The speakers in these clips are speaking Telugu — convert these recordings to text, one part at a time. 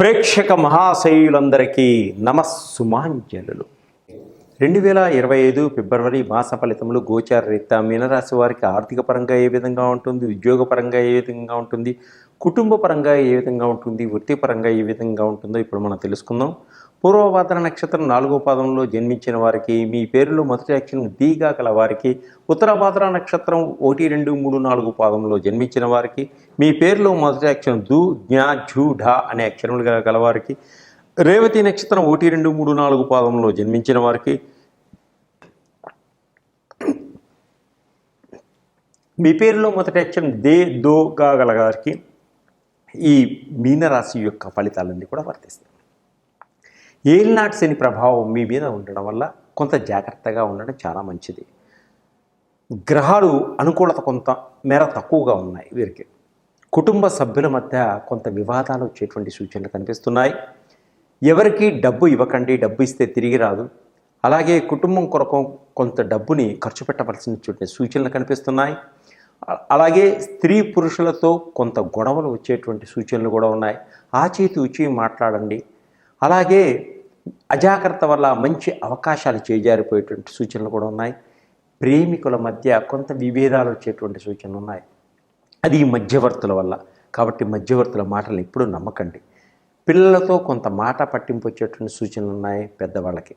ప్రేక్షక మహాశయులందరికీ నమస్సుమాంజనులు. రెండు వేల ఇరవై ఐదు ఫిబ్రవరి మాస ఫలితములు గోచార రీత్యా మీనరాశి వారికి ఆర్థిక పరంగా ఏ విధంగా ఉంటుంది? ఉద్యోగపరంగా ఏ విధంగా ఉంటుంది? కుటుంబ పరంగా ఏ విధంగా ఉంటుంది? వృత్తిపరంగా ఏ విధంగా ఉంటుందో ఇప్పుడు మనం తెలుసుకుందాం. పూర్వభాద్ర నక్షత్రం నాలుగో పాదంలో జన్మించిన వారికి మీ పేరులో మొదటి అక్షరం డీగా గల వారికి ఉత్తరభాద్ర నక్షత్రం ఒకటి రెండు మూడు నాలుగు పాదంలో జన్మించిన వారికి మీ పేరులో మొదటి అక్షరం దు జ్ఞా ఝూ ఢా అనే అక్షరములు గల గలవారికి రేవతి నక్షత్రం ఒకటి రెండు మూడు నాలుగు పాదంలో జన్మించిన వారికి మీ పేరులో మొదటి అక్షరం దే దో గా గల వారికి ఈ మీనరాశి యొక్క ఫలితాలన్నీ కూడా వర్తిస్తాయి. ఏలినాటి శని ప్రభావం మీ మీద ఉండడం వల్ల కొంత జాగ్రత్తగా ఉండడం చాలా మంచిది. గ్రహాలు అనుకూలత కొంత మేర తక్కువగా ఉన్నాయి వీరికి. కుటుంబ సభ్యుల మధ్య కొంత వివాదాలు వచ్చేటువంటి సూచనలు కనిపిస్తున్నాయి. ఎవరికి డబ్బు ఇవ్వకండి డబ్బు ఇస్తే తిరిగి రాదు. అలాగే కుటుంబం కొరకు కొంత డబ్బుని ఖర్చు పెట్టవలసిన సూచనలు కనిపిస్తున్నాయి. అలాగే స్త్రీ పురుషులతో కొంత గొడవలు వచ్చేటువంటి సూచనలు కూడా ఉన్నాయి. ఆచేతి ఉచి మాట్లాడండి. అలాగే అజాగ్రత్త వల్ల మంచి అవకాశాలు చేజారిపోయేటువంటి సూచనలు కూడా ఉన్నాయి. ప్రేమికుల మధ్య కొంత విభేదాలు వచ్చేటువంటి సూచనలు ఉన్నాయి. అది మధ్యవర్తుల వల్ల. కాబట్టి మధ్యవర్తుల మాటలు ఎప్పుడూ నమ్మకండి. పిల్లలతో కొంత మాట పట్టింపు వచ్చేటువంటి సూచనలు ఉన్నాయి పెద్దవాళ్ళకి.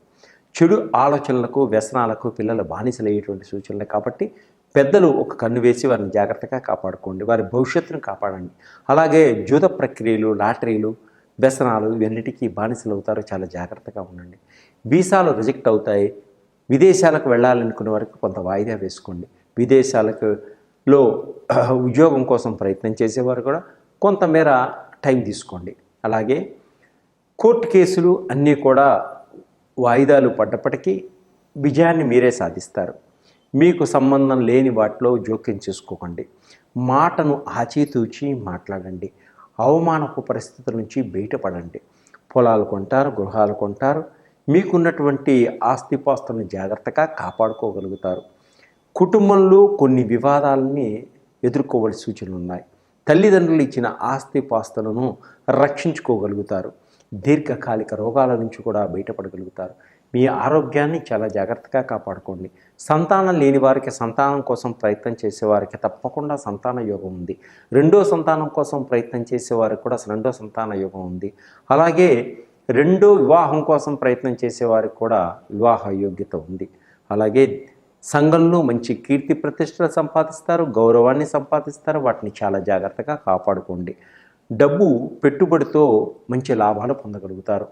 చెడు ఆలోచనలకు వ్యసనాలకు పిల్లలు బానిసలయ్యేటువంటి సూచనలు కాబట్టి పెద్దలు ఒక కన్ను వేసి వారిని జాగ్రత్తగా కాపాడుకోండి. వారి భవిష్యత్తును కాపాడండి. అలాగే జూద ప్రక్రియలు లాటరీలు వ్యసనాలు ఇవన్నిటికీ బానిసలు అవుతారు చాలా జాగ్రత్తగా ఉండండి. వీసాలు రిజెక్ట్ అవుతాయి. విదేశాలకు వెళ్ళాలనుకునే వరకు కొంత వాయిదా వేసుకోండి. విదేశాలకు లో ఉద్యోగం కోసం ప్రయత్నం చేసేవారు కూడా కొంతమేర టైం తీసుకోండి. అలాగే కోర్టు కేసులు అన్నీ కూడా వాయిదాలు పడ్డప్పటికీ విజయాన్ని మీరే సాధిస్తారు. మీకు సంబంధం లేని వాటిలో జోక్యం చేసుకోకండి. మాటను ఆచితూచి మాట్లాడండి. అవమానపు పరిస్థితుల నుంచి బయటపడండి. పొలాలు కొంటారు గృహాలు కొంటారు. మీకున్నటువంటి ఆస్తిపాస్తులను జాగ్రత్తగా కాపాడుకోగలుగుతారు. కుటుంబంలో కొన్ని వివాదాలని ఎదుర్కోవాల్సి సూచనలు ఉన్నాయి తల్లిదండ్రులు ఇచ్చిన ఆస్తిపాస్తులను రక్షించుకోగలుగుతారు. దీర్ఘకాలిక రోగాల నుంచి కూడా బయటపడగలుగుతారు. మీ ఆరోగ్యాన్ని చాలా జాగ్రత్తగా కాపాడుకోండి. సంతానం లేని వారికి సంతానం కోసం ప్రయత్నం చేసేవారికి తప్పకుండా సంతాన యోగం ఉంది. రెండో సంతానం కోసం ప్రయత్నం చేసేవారికి కూడా రెండో సంతాన యోగం ఉంది. అలాగే రెండో వివాహం కోసం ప్రయత్నం చేసేవారికి కూడా వివాహ యోగ్యత ఉంది. అలాగే సంఘంలో మంచి కీర్తి ప్రతిష్టలు సంపాదిస్తారు గౌరవాన్ని సంపాదిస్తారు. వాటిని చాలా జాగ్రత్తగా కాపాడుకోండి. డబ్బు పెట్టుబడితో మంచి లాభాలు పొందగలుగుతారు.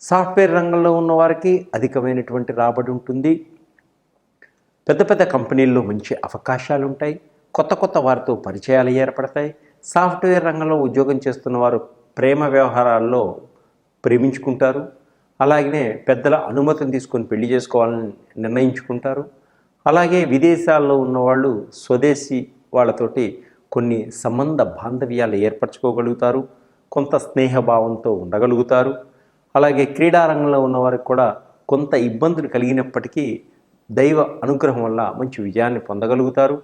సాఫ్ట్వేర్ రంగంలో ఉన్న వారికి అధికమైనటువంటి రాబడి ఉంటుంది. పెద్ద పెద్ద కంపెనీల్లో మంచి అవకాశాలు ఉంటాయి. కొత్త కొత్త వారితో పరిచయాలు ఏర్పడతాయి. సాఫ్ట్వేర్ రంగంలో ఉద్యోగం చేస్తున్న వారు ప్రేమ వ్యవహారాల్లో ప్రేమించుకుంటారు. అలాగనే పెద్దల అనుమతిని తీసుకొని పెళ్ళి చేసుకోవాలని నిర్ణయించుకుంటారు. అలాగే విదేశాల్లో ఉన్నవాళ్ళు స్వదేశీ వాళ్ళతోటి కొన్ని సంబంధ బాంధవ్యాలు ఏర్పరచుకోగలుగుతారు. కొంత స్నేహభావంతో ఉండగలుగుతారు. అలాగే క్రీడారంగంలో ఉన్నవారికి కూడా కొంత ఇబ్బందులు కలిగినప్పటికీ దైవ అనుగ్రహం వల్ల మంచి విజయాన్ని పొందగలుగుతారు.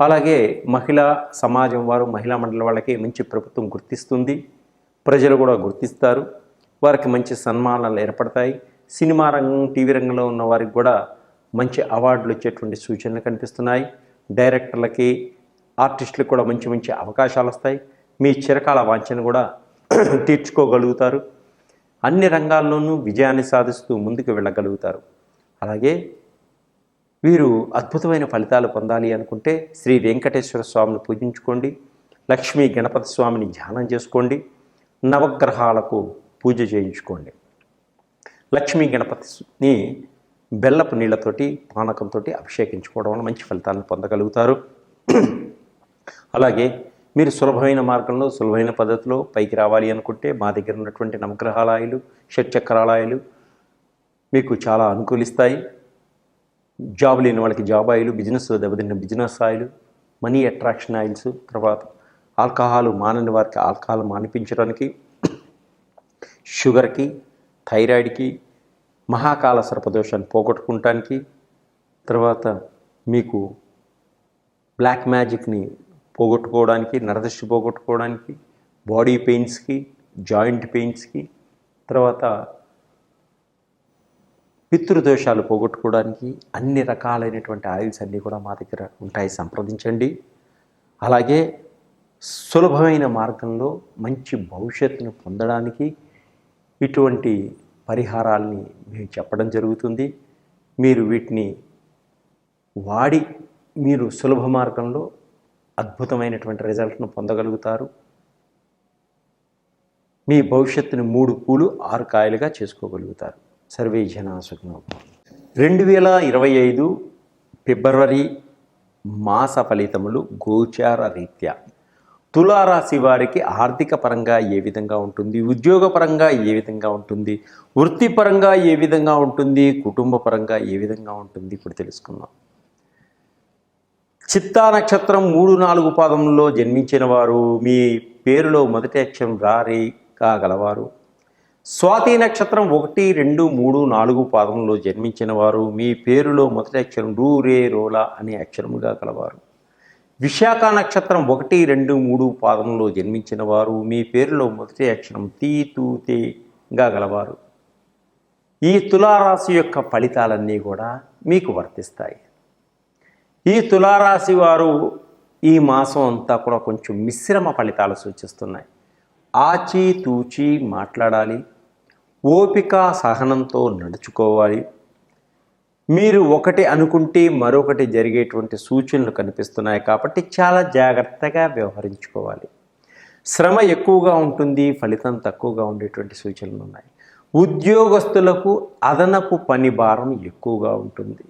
అలాగే మహిళా సమాజం వారు మహిళా మండలి వాళ్ళకి మంచి ప్రభుత్వం గుర్తిస్తుంది. ప్రజలు కూడా గుర్తిస్తారు. వారికి మంచి సన్మానాలు ఏర్పడతాయి. సినిమా రంగం టీవీ రంగంలో ఉన్న వారికి కూడా మంచి అవార్డులు వచ్చేటువంటి సూచనలు కనిపిస్తున్నాయి. డైరెక్టర్లకి ఆర్టిస్టులకు కూడా మంచి మంచి అవకాశాలు వస్తాయి. మీ చిరకాల వాంఛను కూడా తీర్చుకోగలుగుతారు. అన్ని రంగాల్లోనూ విజయాన్ని సాధిస్తూ ముందుకు వెళ్ళగలుగుతారు. అలాగే వీరు అద్భుతమైన ఫలితాలు పొందాలి అనుకుంటే శ్రీ వెంకటేశ్వర స్వామిని పూజించుకోండి. లక్ష్మీ గణపతి స్వామిని ధ్యానం చేసుకోండి. నవగ్రహాలకు పూజ చేయించుకోండి. లక్ష్మీ గణపతిని బెల్లపు నీళ్ళతోటి పానకంతో అభిషేకించుకోవడం వల్ల మంచి ఫలితాలను పొందగలుగుతారు. అలాగే మీరు సులభమైన మార్గంలో సులభమైన పద్ధతిలో పైకి రావాలి అనుకుంటే మా దగ్గర ఉన్నటువంటి నవగ్రహాలయాలు షట్చక్రాలయాలు మీకు చాలా అనుకూలిస్తాయి. జాబ్ లేని వాళ్ళకి జాబ్ ఆయిలు బిజినెస్ దెబ్బతిన్న business oil money attraction oils తర్వాత ఆల్కహాల్ మానని వారికి ఆల్కహాల్ మానిపించడానికి షుగర్కి థైరాయిడ్కి మహాకాల సర్పదోషాన్ని పోగొట్టుకుంటానికి తర్వాత మీకు బ్లాక్ మ్యాజిక్ని పోగొట్టుకోవడానికి నరదృష్టి పోగొట్టుకోవడానికి బాడీ పెయిన్స్కి జాయింట్ పెయిన్స్కి తర్వాత పితృదోషాలు పోగొట్టుకోవడానికి అన్ని రకాలైనటువంటి ఆయిల్స్ అన్నీ కూడా మా దగ్గర ఉంటాయి. సంప్రదించండి. అలాగే సులభమైన మార్గంలో మంచి భవిష్యత్తును పొందడానికి ఇటువంటి పరిహారాల్ని మేము చెప్పడం జరుగుతుంది. మీరు వీటిని వాడి మీరు సులభ మార్గంలో అద్భుతమైనటువంటి రిజల్ట్ను పొందగలుగుతారు. మీ భవిష్యత్తుని మూడు పూలు ఆరు కాయలుగా చేసుకోగలుగుతారు. సర్వే జనా రెండు వేల ఇరవై ఐదు ఫిబ్రవరి మాస ఫలితములు గోచార రీత్యా. తులారాశి వారికి ఆర్థిక పరంగా ఏ విధంగా ఉంటుంది? ఉద్యోగపరంగా ఏ విధంగా ఉంటుంది? వృత్తిపరంగా ఏ విధంగా ఉంటుంది? కుటుంబ పరంగా ఏ విధంగా ఉంటుంది? ఇప్పుడు తెలుసుకుందాం. చిత్తా నక్షత్రం మూడు నాలుగు పాదంలో జన్మించిన వారు మీ పేరులో మొదటి అక్షరం రారి కాగలవారు స్వాతి నక్షత్రం ఒకటి రెండు మూడు నాలుగు పాదంలో జన్మించిన వారు మీ పేరులో మొదటి అక్షరం రూ రే రోలా అనే అక్షరముగా కలవారు విశాఖ నక్షత్రం ఒకటి రెండు మూడు పాదంలో జన్మించిన వారు మీ పేరులో మొదటి అక్షరం తీ తూ తేగా గలవారు. ఈ తులారాశి యొక్క ఫలితాలన్నీ కూడా మీకు వర్తిస్తాయి. ఈ తులారాశి వారు ఈ మాసం అంతా కూడా కొంచెం మిశ్రమ ఫలితాలు సూచిస్తున్నాయి. ఆచి తూచి మాట్లాడాలి. ఓపిక సహనంతో నడుచుకోవాలి. మీరు ఒకటి అనుకుంటే మరొకటి జరిగేటువంటి సూచనలు కనిపిస్తున్నాయి కాబట్టి చాలా జాగ్రత్తగా వ్యవహరించుకోవాలి. శ్రమ ఎక్కువగా ఉంటుంది ఫలితం తక్కువగా ఉండేటువంటి సూచనలు ఉన్నాయి. ఉద్యోగస్తులకు అదనపు పని భారం ఎక్కువగా ఉంటుంది.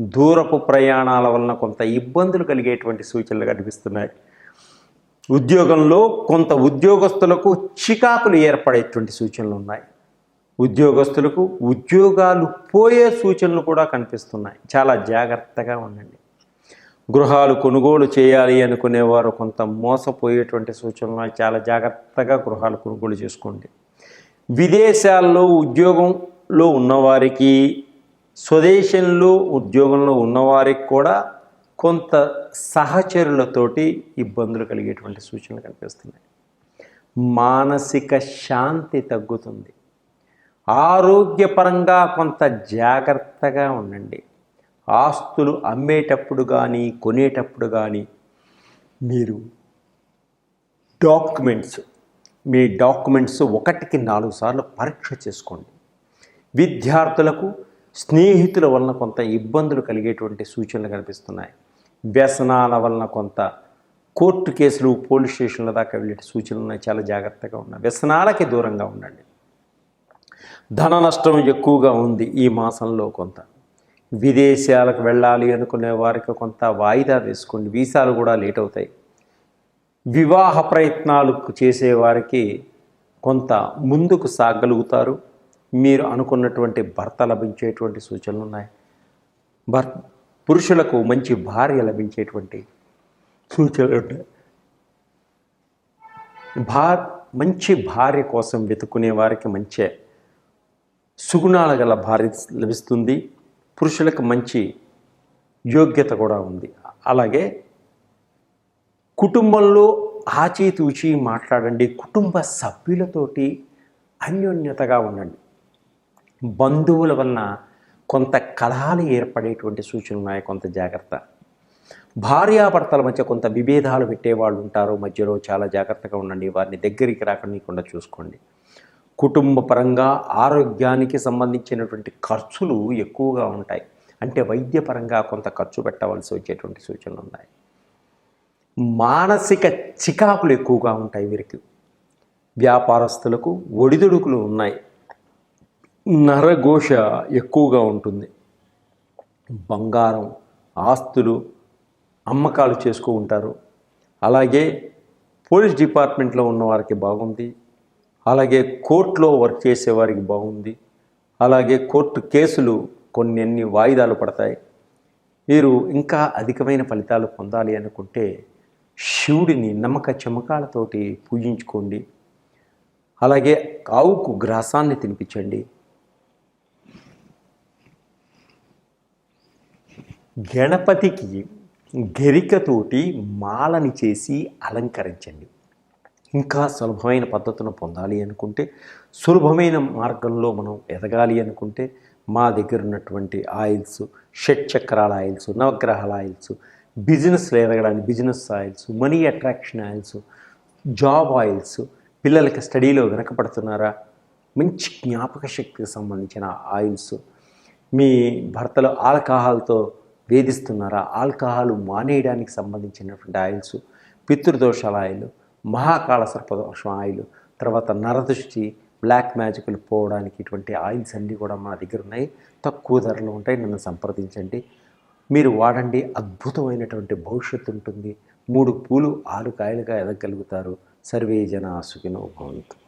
దూరపు ప్రయాణాల వలన కొంత ఇబ్బందులు కలిగేటువంటి సూచనలు కనిపిస్తున్నాయి. ఉద్యోగంలో కొంత ఉద్యోగస్తులకు చికాకులు ఏర్పడేటువంటి సూచనలు ఉన్నాయి. ఉద్యోగస్తులకు ఉద్యోగాలు పోయే సూచనలు కూడా కనిపిస్తున్నాయి. చాలా జాగ్రత్తగా ఉండండి. గృహాలు కొనుగోలు చేయాలి అనుకునేవారు కొంత మోసపోయేటువంటి సూచనలు చాలా జాగ్రత్తగా గృహాలు కొనుగోలు చేసుకోండి. విదేశాల్లో ఉద్యోగంలో ఉన్నవారికి స్వదేశంలో ఉద్యోగంలో ఉన్నవారికి కూడా కొంత సహచరులతోటి ఇబ్బందులు కలిగేటువంటి సూచనలు కనిపిస్తున్నాయి. మానసిక శాంతి తగ్గుతుంది. ఆరోగ్యపరంగా కొంత జాగ్రత్తగా ఉండండి. ఆస్తులు అమ్మేటప్పుడు కానీ కొనేటప్పుడు కానీ మీరు డాక్యుమెంట్స్ మీ డాక్యుమెంట్స్ ఒకటికి నాలుగు సార్లు పరీక్ష చేసుకోండి. విద్యార్థులకు స్నేహితుల వలన కొంత ఇబ్బందులు కలిగేటువంటి సూచనలు కనిపిస్తున్నాయి. వ్యసనాల వలన కొంత కోర్టు కేసులు పోలీస్ స్టేషన్ల దాకా వెళ్ళే సూచనలు ఉన్నాయి. చాలా జాగ్రత్తగా ఉన్నాయి వ్యసనాలకి దూరంగా ఉండండి. ధన నష్టం ఎక్కువగా ఉంది ఈ మాసంలో కొంత. విదేశాలకు వెళ్ళాలి అనుకునే వారికి కొంత వాయిదా వేసుకోండి. వీసాలు కూడా లేట్ అవుతాయి. వివాహ ప్రయత్నాలు చేసేవారికి కొంత ముందుకు సాగలుగుతారు. మీరు అనుకున్నటువంటి భర్త లభించేటువంటి సూచనలు ఉన్నాయి. భర్ పురుషులకు మంచి భార్య లభించేటువంటి సూచనలు ఉంటాయి. భార్ మంచి భార్య కోసం వెతుకునే వారికి మంచి. సుగుణాల గల భార్య లభిస్తుంది. పురుషులకు మంచి యోగ్యత కూడా ఉంది. అలాగే కుటుంబంలో ఆచితూచి మాట్లాడండి. కుటుంబ సభ్యులతోటి అన్యోన్యతగా ఉండండి. బంధువుల వలన కొంత కలహాలు ఏర్పడేటువంటి సూచనలు ఉన్నాయి. కొంత జాగ్రత్త. భార్యాభర్తల మధ్య కొంత విభేదాలు పెట్టేవాళ్ళు ఉంటారు. మధ్యలో చాలా జాగ్రత్తగా ఉండండి. వారిని దగ్గరికి రాకుండా చూసుకోండి. కుటుంబ పరంగా ఆరోగ్యానికి సంబంధించినటువంటి ఖర్చులు ఎక్కువగా ఉంటాయి. అంటే వైద్యపరంగా కొంత ఖర్చు పెట్టవలసి వచ్చేటువంటి సూచనలు ఉన్నాయి. మానసిక చికాకులు ఎక్కువగా ఉంటాయి వీరికి. వ్యాపారస్తులకు ఒడిదుడుకులు ఉన్నాయి. నరఘోష ఎక్కువగా ఉంటుంది. బంగారం ఆస్తులు అమ్మకాలు చేసుకుంటారు అలాగే పోలీస్ డిపార్ట్మెంట్లో ఉన్నవారికి బాగుంది. అలాగే కోర్టులో వర్క్ చేసేవారికి బాగుంది. అలాగే కోర్టు కేసులు కొన్ని అన్ని వాయిదాలు పడతాయి. మీరు ఇంకా అధికమైన ఫలితాలు పొందాలి అనుకుంటే శివుడిని నమ్మక చమకాలతోటి పూజించుకోండి. అలాగే ఆవుకు గ్రాసాన్ని తినిపించండి. గణపతికి గరికతోటి మాలని చేసి అలంకరించండి. ఇంకా సులభమైన పద్ధతులను పొందాలి అనుకుంటే సులభమైన మార్గంలో మనం ఎదగాలి అనుకుంటే మా దగ్గర ఉన్నటువంటి ఆయిల్స్ షట్ చక్రాల ఆయిల్స్ నవగ్రహాల ఆయిల్స్ బిజినెస్లో ఎదగడానికి business oils money attraction oils job oils పిల్లలకి స్టడీలో వెనకపడుతున్నారా మంచి జ్ఞాపక శక్తికి సంబంధించిన ఆయిల్స్. మీ భర్తలు ఆల్కహాల్తో వేధిస్తున్నారా? ఆల్కహాల్ మానేయడానికి సంబంధించినటువంటి ఆయిల్స్ పితృదోషాల ఆయిల్ మహాకాళ సర్పదోషం ఆయిల్ తర్వాత నరదృష్టి బ్లాక్ మ్యాజిక్లు పోవడానికి ఇటువంటి ఆయిల్స్ అన్నీ కూడా మా దగ్గర ఉన్నాయి. తక్కువ ధరలో ఉంటాయి. నన్ను సంప్రదించండి. మీరు వాడండి. అద్భుతమైనటువంటి భవిష్యత్తు ఉంటుంది. మూడు పూలు ఆరు కాయలుగా ఎదగలుగుతారు సర్వే జన సుఖినో భవంతు.